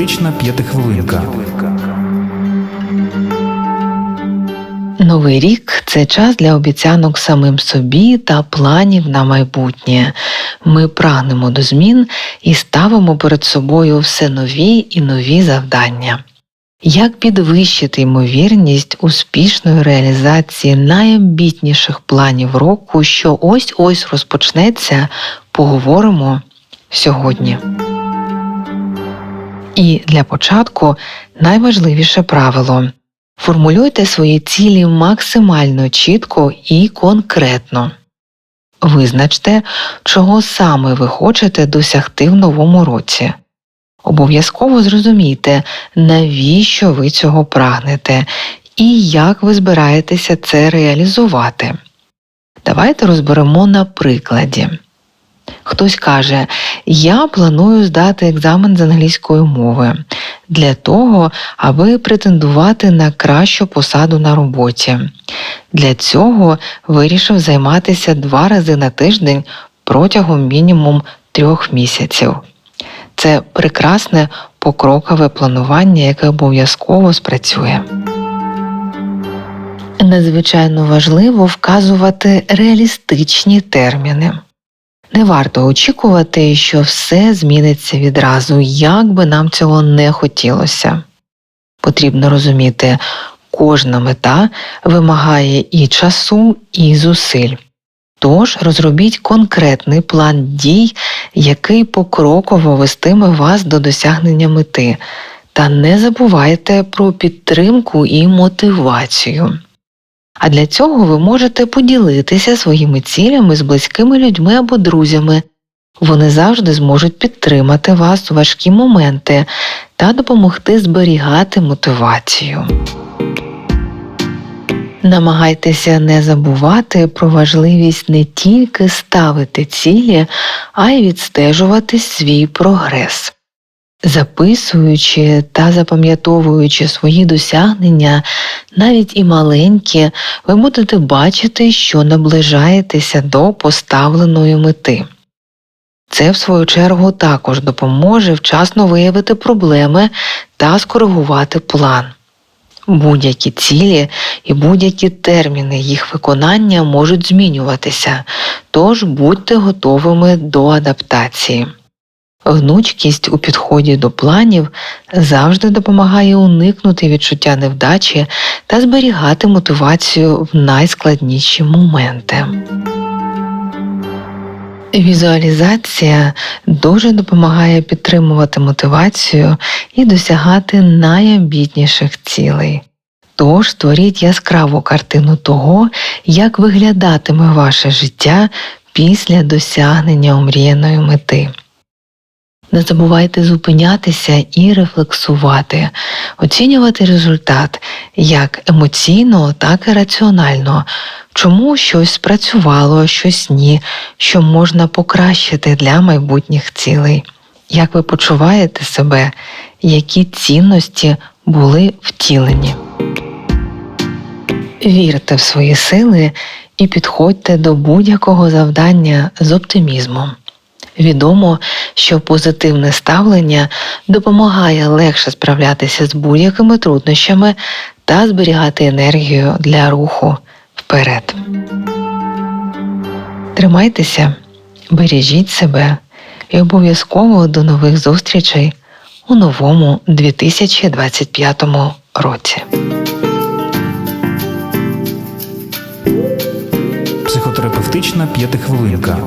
Психотерапевтична п'ятихвилинка. Новий рік це час для обіцянок самим собі та планів на майбутнє. Ми прагнемо до змін і ставимо перед собою все нові і нові завдання. Як підвищити ймовірність успішної реалізації найамбітніших планів року, що ось ось розпочнеться, поговоримо сьогодні. І для початку найважливіше правило формулюйте свої цілі максимально чітко і конкретно. Визначте, чого саме ви хочете досягти в новому році. Обов'язково зрозумійте, навіщо ви цього прагнете і як ви збираєтеся це реалізувати. Давайте розберемо на прикладі. Хтось каже, я планую здати екзамен з англійської мови для того, аби претендувати на кращу посаду на роботі. Для цього вирішив займатися два рази на тиждень протягом мінімум трьох місяців. Це прекрасне покрокове планування, яке обов'язково спрацює. Надзвичайно важливо вказувати реалістичні терміни. Не варто очікувати, що все зміниться відразу, як би нам цього не хотілося. Потрібно розуміти, кожна мета вимагає і часу, і зусиль. Тож розробіть конкретний план дій, який покроково вестиме вас до досягнення мети, та не забувайте про підтримку і мотивацію. А для цього ви можете поділитися своїми цілями з близькими людьми або друзями. Вони завжди зможуть підтримати вас у важкі моменти та допомогти зберігати мотивацію. Намагайтеся не забувати про важливість не тільки ставити цілі, а й відстежувати свій прогрес. Записуючи та запам'ятовуючи свої досягнення, навіть і маленькі, ви будете бачити, що наближаєтеся до поставленої мети. Це, в свою чергу, також допоможе вчасно виявити проблеми та скоригувати план. Будь-які цілі і будь-які терміни їх виконання можуть змінюватися, тож будьте готовими до адаптації. Гнучкість у підході до планів завжди допомагає уникнути відчуття невдачі та зберігати мотивацію в найскладніші моменти. Візуалізація дуже допомагає підтримувати мотивацію і досягати найамбітніших цілей. Тож створіть яскраву картину того, як виглядатиме ваше життя після досягнення омріяної мети. Не забувайте зупинятися і рефлексувати, оцінювати результат як емоційно, так і раціонально, чому щось спрацювало, щось ні, що можна покращити для майбутніх цілей, як ви почуваєте себе, які цінності були втілені. Вірте в свої сили і підходьте до будь-якого завдання з оптимізмом. Відомо, що позитивне ставлення допомагає легше справлятися з будь-якими труднощами та зберігати енергію для руху вперед. Тримайтеся, бережіть себе і обов'язково до нових зустрічей у новому 2025 році. Психотерапевтична п'ятихвилинка.